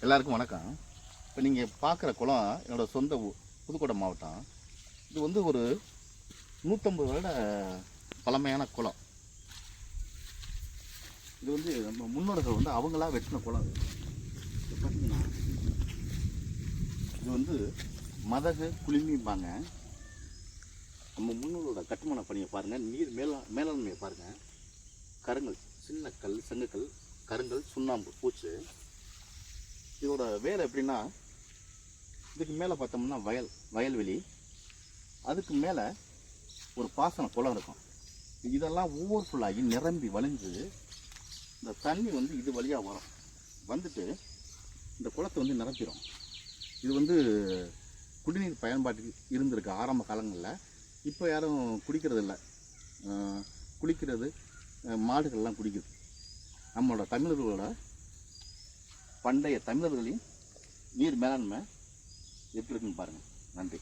எல்லாருக்கும் வணக்கம். இப்போ நீங்கள் பார்க்குற குளம் என்னோட சொந்த ஊ- புதுக்கோட்டை மாவட்டம். இது வந்து ஒரு நூற்றம்பது வருட பழமையான குளம். இது வந்து நம்ம முன்னோர்கள் வந்து அவங்களா வெட்டின குளம். இது. இது பார்த்தீங்கன்னா இது வந்து மதகு குளிமிம்பாங்க நம்ம முன்னோரோட கட்டுமான பணியை பாருங்கள் நீர் மேலா மேலாண்மையை பாருங்கள் கருங்கல் சின்ன கல் செங்கக்கல் கருங்கல் சுண்ணாம்பு பூச்சு. இதோட வேலை எப்படின்னா இதுக்கு மேலே பார்த்தோம்னா வயல் வயல்வெளி அதுக்கு மேலே ஒரு பாசன குளம் இருக்கும். இதெல்லாம் ஓவர் ஃபுல்லாகி நிரம்பி வளைஞ்சு இந்த தண்ணி வந்து இது வழியாக வரும். வந்துட்டு இந்த குளத்தை வந்து நிரப்பிடும் இது வந்து குடிநீர் பயன்பாட்டுக்கு இருந்திருக்கு ஆரம்ப காலங்களில். இப்போ யாரும் குடிக்கிறது இல்லை குளிக்கிறது மாடுகள்லாம் குடிக்குது. நம்மளோட தமிழர்களோட பண்டைய தமிழர்களின் நீர் மேலாண்மை எப்படி இருக்குன்னு பாருங்கள் நன்றி.